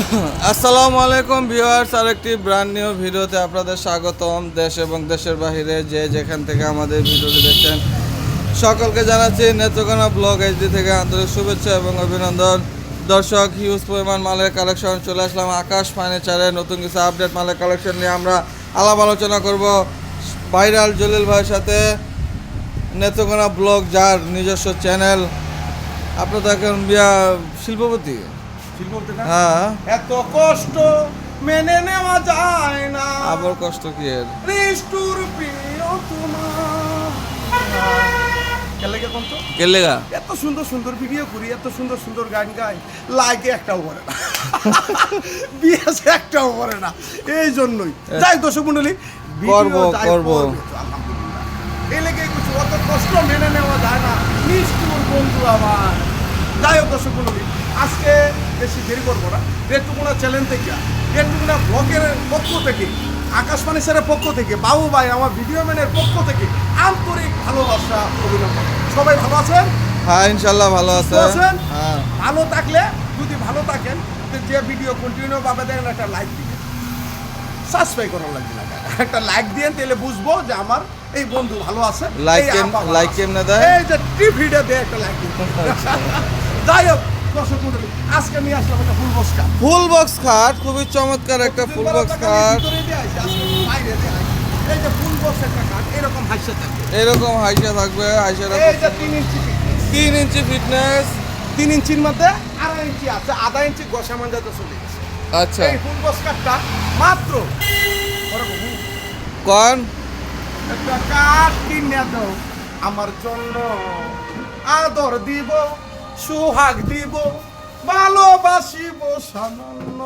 আসসালামু আলাইকুম ভিউয়ার্স, আরেকটি ব্র্যান্ড নিউ ভিডিওতে আপনাদের স্বাগতম। দেশ এবং দেশের বাইরে যে যেখান থেকে আমাদের ভিডিওটি দেখছেন, সকলকে জানাচ্ছি নেত্রকোনা ব্লগ এইচডি থেকে আন্তরিক শুভেচ্ছা এবং অভিনন্দন। দর্শক হিউজ পরিমাণ মালের কালেকশন চলে আসলাম আকাশ ফার্নিচারে নতুন কিছু আপডেট মালের কালেকশন নিয়ে আমরা আলাপ আলোচনা করব। ভাইরাল জলিল ভাইয়ের সাথে নেত্রকোনা ব্লগ যার নিজস্ব চ্যানেল আপনার তো এখন বিয়া শিল্পপতি? হ্যাঁ। এত কষ্ট মেনে নেওয়া যায় না। আবার কষ্ট কি এর? নিষ্ঠুর প্রিয় তোমার। কেলে কোন তো কেলেগা এত সুন্দর সুন্দর ভিডিও করি এত সুন্দর সুন্দর গান গাই লাইকে একটাও করে না। বিএসে একটাও করে না। এই জন্যই। যাই দর্শক মন্ডলী করব, করব। এই লেগে কিছু অত কষ্ট মেনে নেওয়া যায় না। নিষ্ঠুর বন্ধু আমার। যাই হোক দর্শক মন্ডলী আজকে বেশি দেরি করব না। রেটুকুনা চ্যানেল থেকে রেটুকুনা ব্লকের পক্ষ থেকে আকাশবাণী স্যারের পক্ষ থেকে বাবু ভাই আমার ভিডিও ম্যানের পক্ষ থেকে আন্তরিক ভালোবাসা অভিনন্দন। সবাই ভালো আছেন? হ্যাঁ ইনশাল্লাহ ভালো আছেন? হ্যাঁ। ভালো থাকলে যদি ভালো থাকেন যে ভিডিও কন্টিনিউ ভাবে দেখেন একটা লাইক দিবেন। সাবস্ক্রাইব করার লাগবে না একটা লাইক দিয়ে তাহলে বুঝব যে আমার এই বন্ধু ভালো আছে। লাইক আছে। কেমনে দেয়? এই যে টিভিটা দেয় একটা লাইক দিন। যাই হোক দর্শক মন্ডলী আজকে নিয়ে আসলাম একটা ফুল বস্কা ফুল বক্স খাট খুবই চমৎকার একটা ফুল বক্স খাট এই যে ফুল বক্স একটা এরকম হাসে থাকে এরকম হাইসা থাকবে হাইসা এই তিন ইঞ্চি তিন ইঞ্চি ফিটনেস তিন ইঞ্চির মধ্যে আড়াই ইঞ্চি আছে আধা ইঞ্চি গোসা মাঞ্জাতে চলে গেছে। আচ্ছা। এই ফুল বক্স কাঠটা মাত্র কন? একটা কাঠ কিনে দাও আমার জন্য আদর দিব। সুহাগ দিব ভালোবাসিব সামান্য।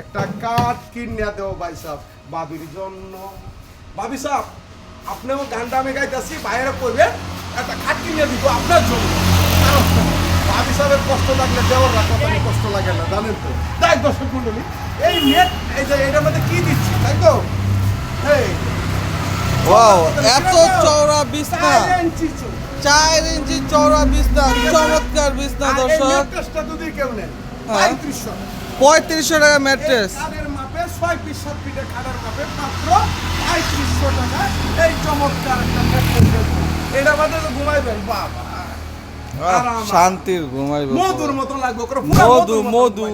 একটা কাঠ কিনে দেও ভাই সাহ বাবির জন্য। ভাবি সাহ আপনিও গানটা আমি গাইতেছি বাইরে করবে একটা কাঠ কিনে দিব আপনার জন্য। ভাবি সাহেবের কষ্ট লাগলে দেওয়ার রাখা কষ্ট লাগে না জানেন তো। তাই দর্শক মন্ডলী এই নেট এই যে এটার মধ্যে কি দিচ্ছি তাই তো। এই। ওয়াও এত চওড়া বিছনা। চার ইঞ্চি চওড়া বিছনা চমৎকার বিছনা দর্শক হ্যাঁ। 3500 টাকা। পঁয়ত্রিশশো টাকা ম্যাট্রেস ছয় পিস, সাত মাত্র 3500 টাকা এই চমৎকার একটা এটা বাদে তো ঘুমাইবেন, বাবা। শান্তির ঘুমাইব মধুর মতো লাগবে, মধু, মধু।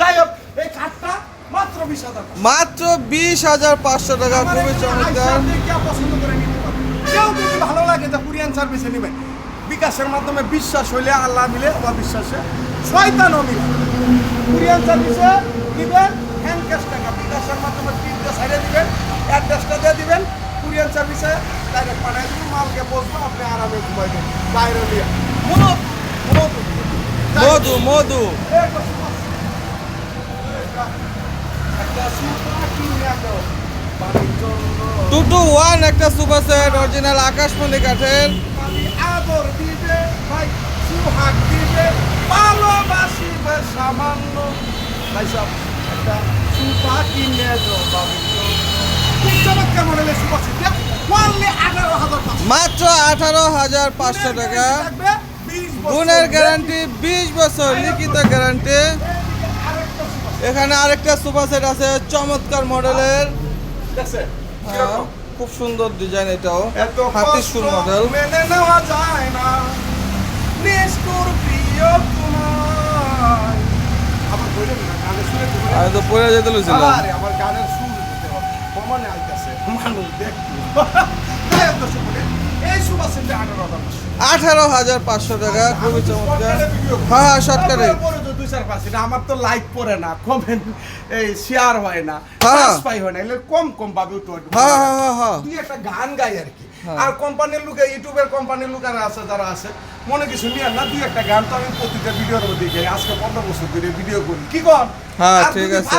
যাই হোক, এই কাঠটা মাত্র 20,000 টাকা। মাত্র বিশ হাজার পাঁচশো টাকা খুবই চমৎকার পছন্দ করে নিতে পারবেন। কেউ যদি ভালো লাগে তা কুরিয়ান সার্ভিসে নেবেন। বিকাশের মাধ্যমে বিশ্বাস হইলে আল্লাহ মিলে অবিশ্বাসে শয়তানও মিলে। কুরিয়ান সার্ভিসে দিবেন হ্যান্ড ক্যাশ টাকা। বিকাশের মাধ্যমে পিনটা সাইডে দিবেন অ্যাড্রেসটা দিয়ে দিবেন কুরিয়ান সার্ভিসে ডাইরেক্ট পাঠিয়ে দিবেন মালকে বসবো আপনি আরামে ঘুমাইবেন বাইরে নিয়ে। মনো মধু। মধু মধু। টু টু ওয়ান একটা সুপার সেট অরিজিনাল আকাশমণি কাঠের আমি আদর দিবে ভাই সুহাগ দিবে ভালোবাসিবে সামান্য একটা সুপা কিনে দাও বাবুর জন্য। খুব চমৎকার মডেলের সুপা সেট ওয়ানলি আঠারো হাজার মাত্র আঠারো হাজার পাঁচশো টাকা গুণের গ্যারান্টি বিশ বছর লিখিত গ্যারান্টি। এখানে আরেকটা সুপার সেট আছে চমৎকার মডেলের? হ্যাঁ? খুব সুন্দর ডিজাইন এটাও হাতি সুর মডেল মেনে নেওয়া যায় না আমি তো পড়ে যেতে লুছিলাম আমার গানের সুর দিতে হবে আইতাছে মানুষ দেখতো এই সুবাসিন্দে আঠারো হাজার পাঁচশো। টাকা খুবই আমি চমৎকার। হ্যাঁ হ্যাঁ শর্টকাটে আমার তো লাইক পড়ে না কমেন্ট এই শেয়ার হয় না হ্যাঁ। হয় না কম কম পাবে একটু একটু। হ্যাঁ হ্যাঁ হ্যাঁ হ্যাঁ একটা গান গাই আর কি হ্যাঁ। আর কোম্পানির লোকে ইউটিউবের কোম্পানির লোকেরা আছে যারা আছে মনে কিছু নিয়ে না দুই একটা গান তো আমি প্রতিটা ভিডিওর মধ্যে গাই আজকে পনেরো বছর ধরে ভিডিও করি। কি কর হ্যাঁ, ঠিক আছে।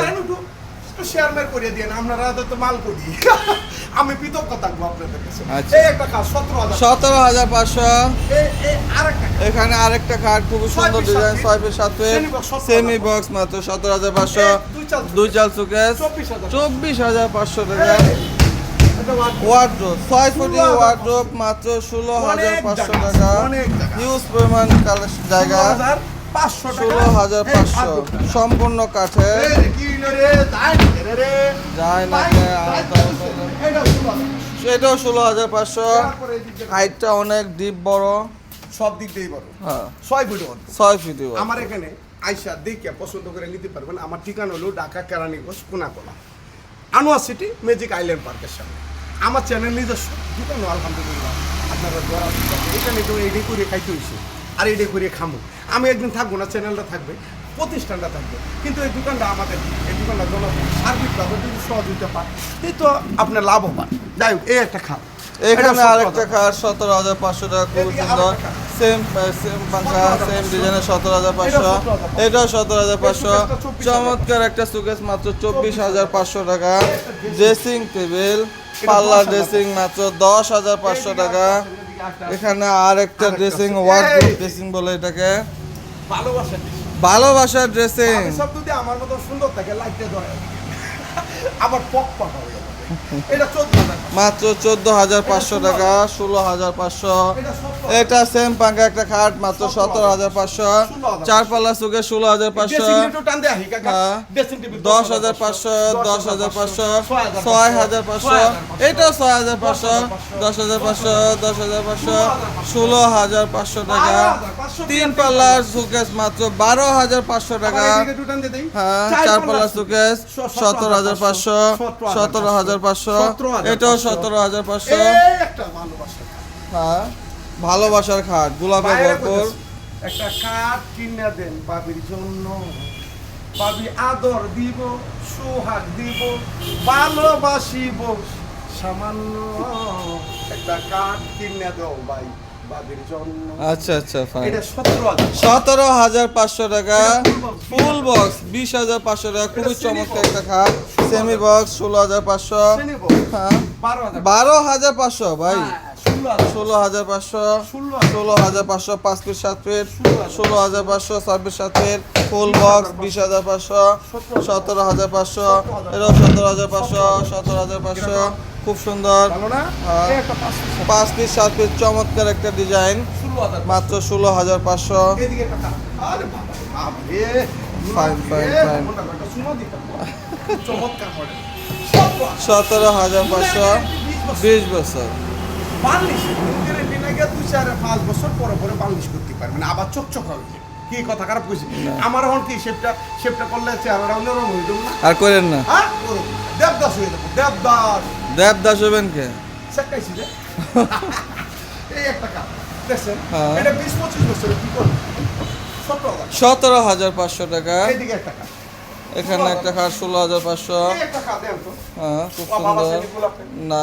একটু শেয়ার মেয়ার করে দিয়ে আপনারা তো মাল করি। আমি কৃতজ্ঞ থাকব আপনাদের কাছে। আচ্ছা। এই একটা কাজ সতেরো হাজার। সতেরো হাজার পাঁচশো। এখানে আরেকটা কার্ড খুব সুন্দর ডিজাইন ছয় পিস সাত সেমি বক্স মাত্র সতেরো হাজার পাঁচশো। দুই চাল সুকেস চব্বিশ হাজার। পাঁচশো টাকা। ওয়ার্ড্রোপ ছয় ফুটি ওয়ার্ড্রোপ মাত্র ষোলো হাজার পাঁচশো টাকা। হিউজ পরিমাণ জায়গা ষোলো হাজার পাঁচশো। সম্পূর্ণ কাঠে? যায় না। এটাও ষোলো হাজার। পাঁচশো। হাইটটা অনেক ডিপ বড়। সব দিক দিয়েই বড়। হ্যাঁ। ছয় ফুট। ছয় ফিটি আমার এখানে আইসা দেখে পছন্দ করে নিতে পারবেন। আমার ঠিকানা হলো Dhaka Keraniganj Konakola. Anwar city magic island পার্কের সামনে। আমার চ্যানেল নিজস্ব দোকানও আলহামদুলিল্লাহ। আপনারা দোয়া এখানে খাইতে হয়েছে আর এডি করে খামো। আমি একদিন থাকব না, চ্যানেলটা থাকবে, প্রতিষ্ঠানটা থাকবে। কিন্তু এই দোকানটা আমাদের, এই দোকানটা জনগণ সার্বিকভাবে যদি সহযোগিতা পায় এই তো আপনার লাভবান। যাই হোক, এই একটা খাম। এখানে আরেকটা খাট সতেরো হাজার পাঁচশো টাকা খুবই সুন্দর। সেম সেম পাঙ্খা সেম ডিজাইনের সতেরো হাজার পাঁচশো। এটাও সতেরো হাজার পাঁচশো। এই সুকেসটা 24,000 চমৎকার একটা সুকেস মাত্র চব্বিশ হাজার পাঁচশো টাকা। ড্রেসিং টেবিল পাল্লা ড্রেসিং মাত্র দশ হাজার পাঁচশো টাকা। এখানে আর একটা ড্রেসিং এই! ড্রেসিং বলে এটাকে। ভালোবাসা ভালোবাসার ড্রেসিং সব যদি আমার মতো সুন্দর থাকে লাইটে ধরে। আবার পক পক হয়ে মাত্র চোদ্দ হাজার পাঁচশো টাকা ষোলো হাজার পাঁচশো এটা সেম পাঙ্কা একটা খাট মাত্র সতেরো হাজার পাঁচশো চার পাল্লা সুকে ষোলো হাজার পাঁচশো হ্যাঁ। দশ হাজার পাঁচশো দশ হাজার পাঁচশো ছয় হাজার পাঁচশো এটা ছয় হাজার পাঁচশো দশ হাজার পাঁচশো দশ হাজার পাঁচশো ষোলো হাজার পাঁচশো টাকা তিন পাল্লার সুকেস মাত্র বারো হাজার পাঁচশো টাকা হ্যাঁ চার পাল্লার সুকেস সতেরো হাজার পাঁচশো সতেরো হাজার পাঁচশো। এটাও সতেরো হাজার পাঁচশো। একটা হ্যাঁ ভালোবাসার খাট গোলাপে বাইরে ভরপুর। একটা কাঠ কিনে দেন বাবির জন্য। বাবি আদর দিব সোহাগ দিব ভালোবাসিব। সামান্য একটা কাঠ কিনে দাও ভাই। আচ্ছা আচ্ছা ফাইন সতেরো হাজার। পাঁচশো টাকা। ফুল বক্স বিশ হাজার পাঁচশো টাকা। খুবই চমৎকার একটা খাট। সেমি বক্স ষোলো হাজার পাঁচশো। হ্যাঁ। বারো হাজার পাঁচশো। ভাই। হ্যাঁ, ষোলো হাজার পাঁচশো। ষোলো হাজার। পাঁচশো। পাঁচ ফিট সাত ফিট ষোলো হাজার। পাঁচশো। ছাব্বিশ সাত ফিট ফুল বক্স বিশ হাজার পাঁচশো সতেরো হাজার পাঁচশো। এটাও সতেরো হাজার পাঁচশো সতেরো হাজার পাঁচশো। খুব সুন্দর। পাঁচ পিস। সাত পিস চমৎকার একটা ডিজাইন। মাত্র ষোলো হাজার পাঁচশো। দিতাম। চমৎকার মডেল সতেরো হাজার। পাঁচশো। বিশ বছর। পাঁচ বছর পরে পরে বার্নিশ করতে পারবেন আবার চকচক হবে। কি কথা খারাপ কইছি? আমার কি শেপটা শেপটা করলে চেহারাটা অন্যরকম হয়ে যাবে না। আর করেন না। দেবদাস হয়ে যাব। দেবদাস। দেবদাস হবেন কে এই একটা কাজ দেখছেন হ্যাঁ। এটা বিশ পঁচিশ বছরে কি করবে সতেরো হাজার পাঁচশো টাকা এখানে একটা খাট ষোলো হাজার পাঁচশো হ্যাঁ খুব সুন্দর না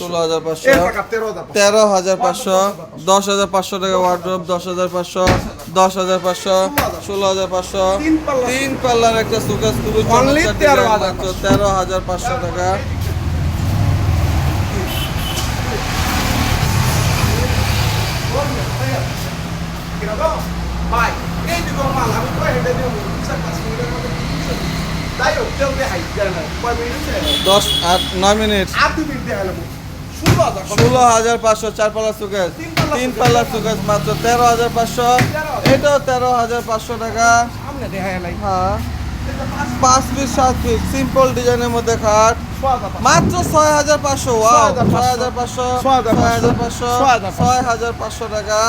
ষোলো হাজার পাঁচশো তেরো হাজার পাঁচশো। দশ হাজার পাঁচশো টাকা ওয়ার্ড্রোপ দশ হাজার পাঁচশো দশ হাজার পাঁচশো ষোলো হাজার পাঁচশো তিন পাল্লা। পাল্লার একটা সুকেস খুবই Only চমৎকার 13,000 design, মাত্র তেরো হাজার পাঁচশো টাকা ভাই, এই দিকে মাল, আমি কয় হেঁটে দিয়ে পাঁচ মিনিটের মধ্যে যাই হোক, দিয়ে হাইট দেয় না। কয় মিনিট? দশ আট নয় মিনিট আর দুই মিনিট দিয়ে হাইলাম। ষোলো হাজার কত? ষোলো হাজার পাঁচশো চার পাল্লার সুকেস তিন। পাল্লার সুকেস মাত্র তেরো হাজার পাঁচশো 13,000 এটাও তেরো হাজার পাঁচশো টাকা হ্যাঁ পাঁচ, পাঁচ পিস সাত পিস সিম্পল ডিজাইনের মধ্যে খাট। মাত্র ছয় হাজার পাঁচশো ছয় হাজার পাঁচশো ছয় হাজার পাঁচশো ছয় হাজার পাঁচশো। টাকা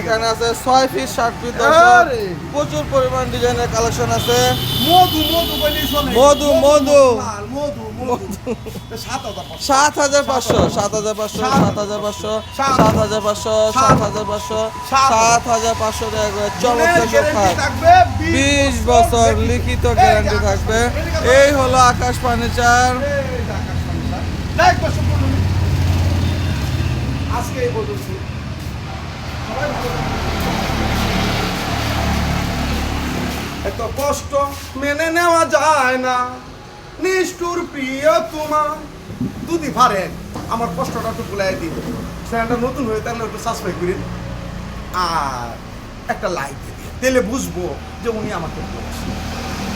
এখানে আছে ছয় পিস ষাট পিস। প্রচুর পরিমাণ ডিজাইনের কালেকশন আছে মধু, মধু মধু, মধু। সাত হাজার পাঁচশো। সাত হাজার পাঁচশো সাত হাজার পাঁচশো সাত হাজার পাঁচশো সাত হাজার পাঁচশো সাত হাজার পাঁচশো টাকা চমৎকার থাকবে বিশ বছর লিখিত গ্যারান্টি থাকবে এই হলো আকাশ ফার্নিচার। আজকে বলছি। এত কষ্ট মেনে নেওয়া যায় না নিষ্ঠুর প্রিয় তোমার। দুদি পারেন আমার কষ্টটা একটু ভুলাই দিন। চ্যানেলটা নতুন হয়ে তাহলে একটু সাবস্ক্রাইব করেন আর একটা লাইক দিয়ে তাহলে বুঝব যে উনি আমাকে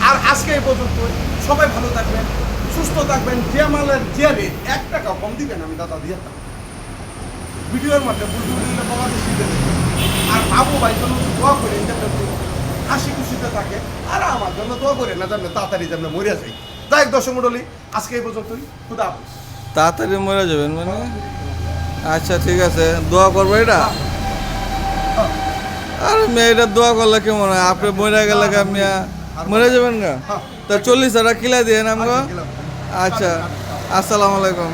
আর আজকে এই পর্যন্ত সবাই ভালো থাকবেন, সুস্থ থাকবেন। যে মালের যে এক টাকা কম দিবেন আমি দাদা দিয়ে ভিডিওর মধ্যে বাবা আর বাবু ভাই জন্য দোয়া যাতে হাসি খুশিতে থাকে। আর আমার জন্য দোয়া করে না জানলে তাড়াতাড়ি যেন মরে যাই যাই দর্শক মন্ডলী আজকে এই পর্যন্তই। খুদা তাড়াতাড়ি মরে যাবেন মানে? আচ্ছা ঠিক আছে। দোয়া করব এটা? আর মেয়েটা দোয়া করলে কেমন হয়? আপনি মরে গেলে মিয়া মরে যাবেন গা? হ্যাঁ। তা চল্লিশ হাজার কিলা দিয়ে নাম গো আচ্ছা। আসসালামু আলাইকুম।